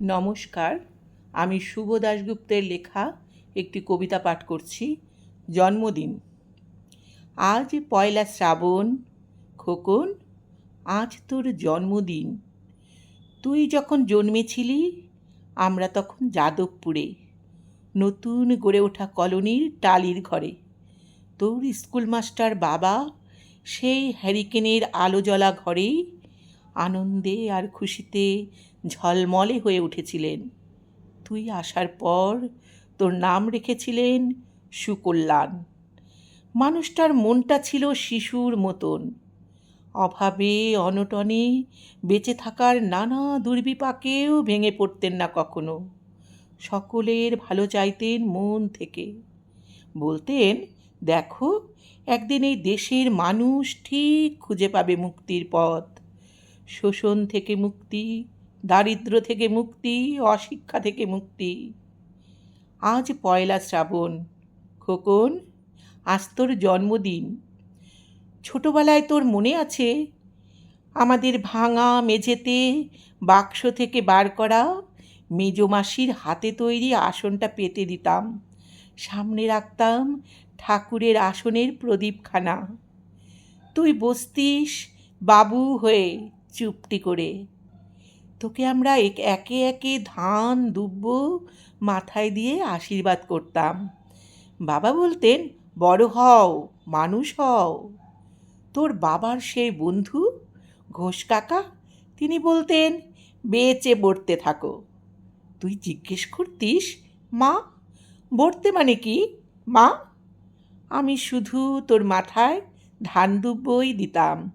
নমস্কার, আমি শুভ দাশগুপ্তের লেখা একটি কবিতা পাঠ করছি, জন্মদিন। আজ পয়লা শ্রাবণ, খোকন, আজ তোর জন্মদিন। তুই যখন জন্মেছিলি, আমরা তখন যাদবপুরে, নতুন গড়ে ওঠা কলোনির টালির ঘরে। তোর স্কুল মাস্টার বাবা সেই হ্যারিকেনের আলো জ্বলা ঘরেই আনন্দে আর খুশিতে ঝলমলে হয়ে উঠেছিলেন। তুই আসার পর তোর নাম রেখেছিলেন সুকল্যাণ। মানুষটার মনটা ছিল শিশুর মতন। অভাবে, অনটনে বেঁচে থাকার নানা দুর্বিপাকেও ভেঙে পড়তেন না কখনো। সকলের ভালো চাইতেন মন থেকে। বলতেন, দেখো, একদিন এই দেশের মানুষ ঠিক খুঁজে পাবে মুক্তির পথ। শোষণ থেকে মুক্তি দারিদ্র থেকে মুক্তি, অশিক্ষা থেকে মুক্তি। আজ পয়লা শ্রাবণ, খোকন, আজ তোর জন্মদিন। ছোটবেলায় তোর মনে আছে আমাদের ভাঙা মেঝেতে বাক্স থেকে বার করা? মেজো মাসির হাতে তৈরি আসনটা পেতে দিতাম। সামনে রাখতাম ঠাকুরের আসনের প্রদীপখানা। তুই বসতিস বাবু হয়ে চুপটি করে। তোকে আমরা এক- একে ধান, দুব্ব মাথায় দিয়ে আশীর্বাদ করতাম। বাবা বলতেন, বড় হও, মানুষ হও। তোর বাবার সেই বন্ধু, ঘোষ কাকা? তিনি বলতেন, বেঁচে বড়তে থাকো। তুই জিজ্ঞেস করতিস, মা? বড়তে মানে কি, মা? আমি শুধু তোর মাথায় ধান, দুব্বই দিতাম।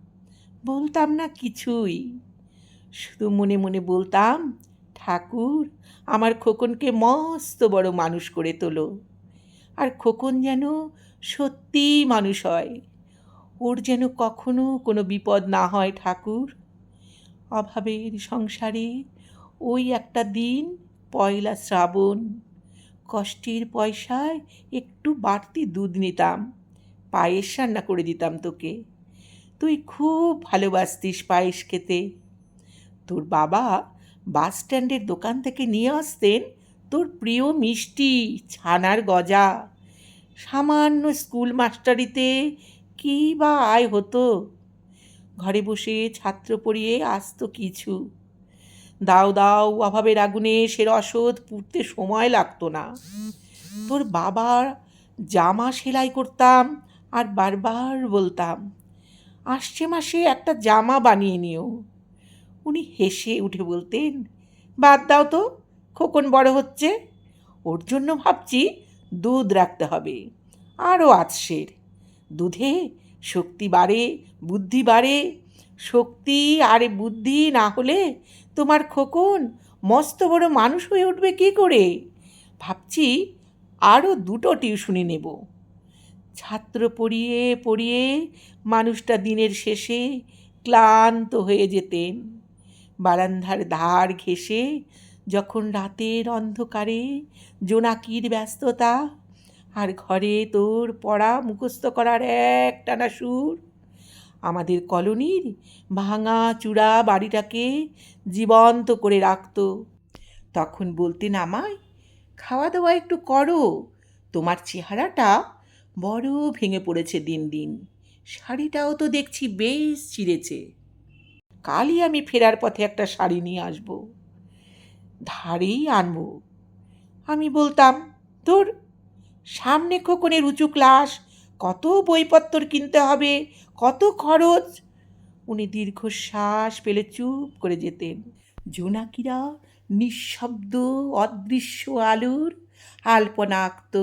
বলতাম না কিছুই। শুধু মনে মনে বলতাম, ঠাকুর, আমার খোকনকে মস্ত বড় মানুষ করে তোলো। আর খোকন যেন সত্যি মানুষ হয়। ওর যেন কখনো কোনো বিপদ না হয়, ঠাকুর। অভাবের সংসারে ওই একটা দিন, পয়লা শ্রাবণ। কষ্টের পয়সায় একটু বাড়তি দুধ নিতাম, পায়েস রান্না করে দিতাম তোকে। তুই খুব ভালোবাসতিস পায়েস খেতে। তোর বাবা বাস স্ট্যান্ডের দোকান থেকে নিয়ে আসতেন তোর প্রিয় মিষ্টি ছানার গজা। সামান্য স্কুল মাস্টারিতে কী বা আয় হতো? ঘরে বসে ছাত্র পড়িয়ে আসতো কিছু। দাও দাও, অভাবের আগুনে সে রসদ পুড়তে সময় লাগতো না। তোর বাবার জামা সেলাই করতাম আর বারবার বলতাম, আসছে মাসে একটা জামা বানিয়ে নিও। উনি হেসে উঠে বলতেন, বাদ দাও তো, খোকন বড় হচ্ছে। ওর জন্য ভাবছি দুধ রাখতে হবে। আরও আতসের। দুধে শক্তি বাড়ে, বুদ্ধি বাড়ে। শক্তি আর বুদ্ধি না হলে তোমার খোকন মস্ত বড় মানুষ হয়ে উঠবে কী করে? ভাবছি আরও দুটো টিউশনি নেব। ছাত্র পড়িয়ে পড়িয়ে মানুষটা দিনের শেষে ক্লান্ত হয়ে যেতেন। বারান্দার ধার ঘেঁষে যখন রাতের অন্ধকারে জোনাকির ব্যস্ততা, আর ঘরে তোর পড়া মুখস্থ করার এক টানা সুর, আমাদের কলোনির ভাঙা চূড়া বাড়িটাকে জীবন্ত করে রাখতো। তখন বলতেন আমায় খাওয়া দাওয়া একটু করো, তোমার চেহারাটা বড় ভেঙে পড়েছে দিন দিন, শাড়িটাও তো দেখছি বেশ চিড়েছে কালই আমি ফেরার পথে একটা শাড়ি নিয়ে আসব। ধারেই আনব। আমি বলতাম তোর সামনে খোকনের উঁচু ক্লাস, কত বইপত্তর কিনতে হবে, কত খরচ। উনি দীর্ঘশ্বাস পেলে চুপ করে যেতেন। জোনাকিরা নিঃশব্দ, অদৃশ্য আলোর আলপনা আঁকত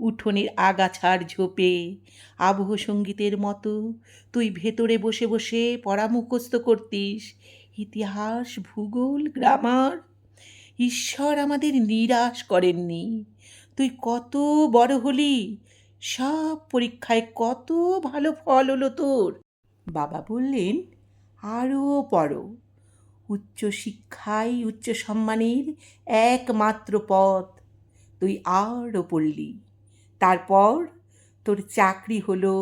উঠোনের আগাছার ঝোপে, আবহ সঙ্গীতের মতো। তুই ভেতরে বসে বসে পড়া মুখস্থ করতিস। ইতিহাস, ভূগোল, গ্রামার। ঈশ্বর আমাদের নিরাশ করেননি। তুই কত বড় হলি? সব পরীক্ষায় কত ভালো ফল হলো তোর? বাবা বললেন আরও পড়ো। উচ্চশিক্ষাই উচ্চ সম্মানের একমাত্র পথ। তুই আরও পড়লি। তারপর তোর চাকরি হলো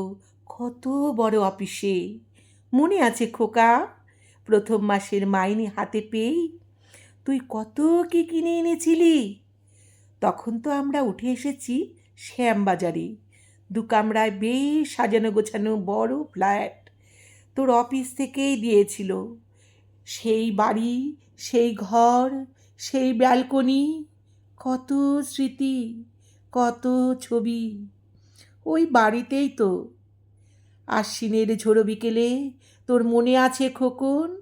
কত বড় অফিসে। মনে আছে খোকা, প্রথম মাসের মাইনে হাতে পেয়েই তুই কত কি কিনে এনেছিলি? তখন তো আমরা উঠে এসেছি শ্যামবাজারে। দু কামরায় বেশ সাজানো গোছানো বড় ফ্ল্যাট তোর অফিস থেকেই দিয়েছিল। সেই বাড়ি, সেই ঘর, সেই ব্যালকনি, কত স্মৃতি। ছবি। ওই বাড়িতেই তো। আশ্বিনের ঝোড়ো বিকেলে তোর মনে আছে খোকন?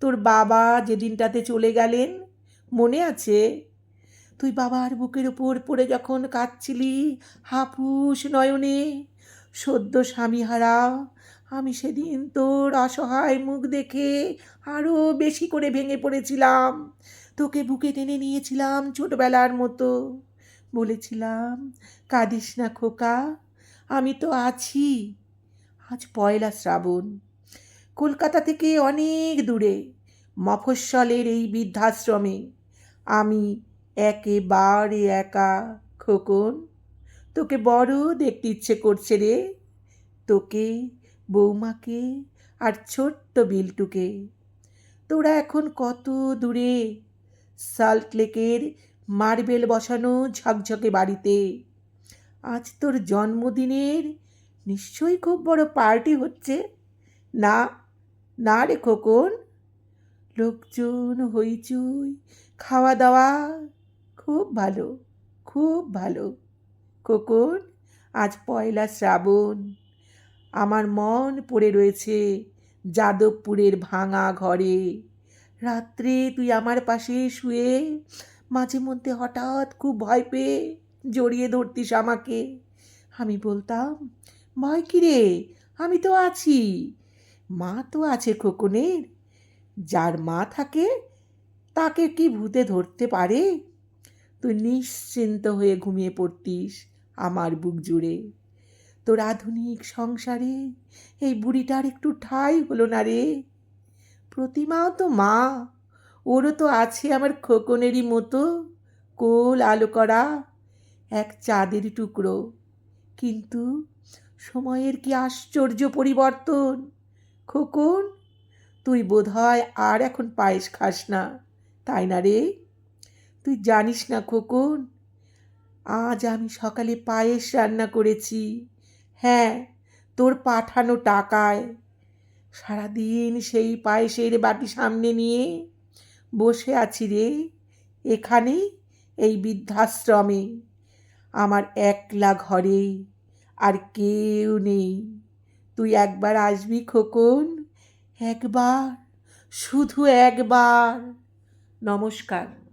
তোর বাবা যেদিনটাতে চলে গেলেন, মনে আছে? তুই বাবার বুকের ওপর পড়ে যখন কাঁদছিলি হাপুস নয়নে, সদ্য স্বামীহারা আমি সেদিন তোর অসহায় মুখ দেখে আরও বেশি করে ভেঙে পড়েছিলাম। তোকে বুকে টেনে নিয়েছিলাম ছোটবেলার মতো। বলেছিলাম, কাঁদিস না খোকা, আমি তো আছি। আজ পয়লা শ্রাবণ। কলকাতা থেকে অনেক দূরে, মফস্বলের এই বৃদ্ধাশ্রমে। আমি একেবারে একা, খোকন। তোকে বড় দেখতে ইচ্ছে করছে রে। তোকে, বৌমাকে আর ছোট্ট বিলটুকে। তোরা এখন কত দূরে? সল্ট লেকের মার্বেল বসানো ঝকঝকে বাড়িতে। আজ তোর জন্মদিনের নিশ্চয়ই খুব বড় পার্টি হচ্ছে। না না রে খোকন। লোকজন, হইচই খাওয়া দাওয়া খুব ভালো খুব ভালো। খোকন, আজ পয়লা শ্রাবণ। আমার মন পড়ে রয়েছে যাদবপুরের ভাঙা ঘরে। রাত্রে তুই আমার পাশে শুয়ে মাঝে মধ্যে হঠাৎ খুব ভয় পেয়ে জড়িয়ে ধরতিস আমাকে। আমি বলতাম, ভয় কিরে আমি তো আছি। মা তো আছে খোকনের। যার মা থাকে, তাকে কি ভূতে ধরতে পারে? তুই নিশ্চিন্ত হয়ে ঘুমিয়ে পড়তিস আমার বুক জুড়ে। তোর আধুনিক সংসারে এই বুড়িটার একটু ঠাই হলো না রে। প্রতিমাও তো মা। ওরও তো আছে আমার খোকনেরই মতো কোল আলো করা এক চাঁদের টুকরো। কিন্তু সময়ের কি আশ্চর্য পরিবর্তন? খোকন, তুই বোধহয় আর এখন পায়েস খাস না, তাই না রে? তুই জানিস না খোকন, আজ আমি সকালে পায়েস রান্না করেছি। হ্যাঁ তোর পাঠানো টাকায়। সারাদিন সেই পায়েসের বাটি সামনে নিয়ে বসে আছি রে এখানে এই বৃদ্ধাশ্রমে। আমার একলা ঘরে আর কেউ নেই। তুই একবার আসবি খোকন? একবার, শুধু একবার। নমস্কার।